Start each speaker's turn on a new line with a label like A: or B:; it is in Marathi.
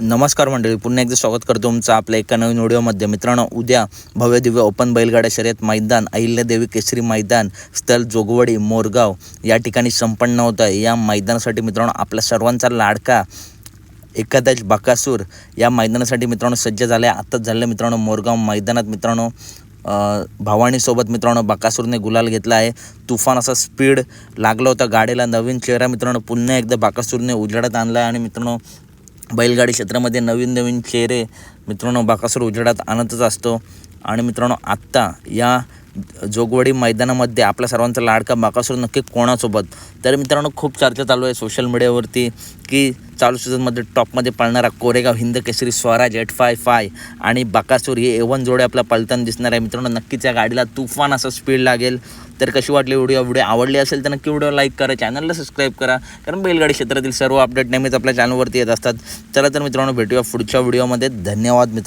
A: नमस्कार मंडळी पुन्हा एकदा स्वागत करतो तुमचं आपल्या एका नवीन व्हिडिओमध्ये. मित्रांनो उद्या भव्य दिव्य ओपन बैलगाड्या शर्यत मैदान अहिल्यादेवी केसरी मैदान स्थल जोगवडी मोरगाव या ठिकाणी संपन्न होतं आहे. या मैदानासाठी मित्रांनो आपल्या सर्वांचा लाडका एकादश बाकासूर या मैदानासाठी मित्रांनो सज्ज झाले. आत्ताच झालेल्या मित्रांनो मोरगाव मैदानात मित्रांनो अ, भवानीसोबत मित्रांनो बाकासूरने गुलाल घेतला आहे. तुफान असा स्पीड लागला होता. गाडीला नवीन चेहरा मित्रांनो पुन्हा एकदा बाकासूरने उजाडत आणला आहे आणि मित्रांनो बैलगाडी क्षेत्रामध्ये नवीन नवीन चेहरे मित्रांनो बाकासूर उजेडात आणतच असतो. आणि मित्रांनो आत्ता या जोगवडी मैदानामध्ये आपल्या सर्वांचा लाडका बाकासूर नक्की कोणासोबत? तर मित्रांनो खूप चर्चा चालू आहे सोशल मीडियावरती की चालू सीझनमध्ये टॉपमध्ये पळणारा Koregaon Hind Kesari Swaraj eight five five आणि बाकासूर हे एवन जोडे आपला पळताना दिसणार आहे. मित्रांनो नक्कीच या गाडीला तुफान असं स्पीड लागेल. तर कशी वाटली व्हिडिओ व्हिडिओ आवडली असेल तर नक्की व्हिडिओ लाईक करा चॅनलला सबस्क्राईब करा. कारण बैलगाडी क्षेत्रातील सर्व अपडेट नेहमीच आपल्या चॅनलवरती येत असतात. चला तर मित्रांनो भेटूया पुढच्या व्हिडिओमध्ये धन्यवाद मित्र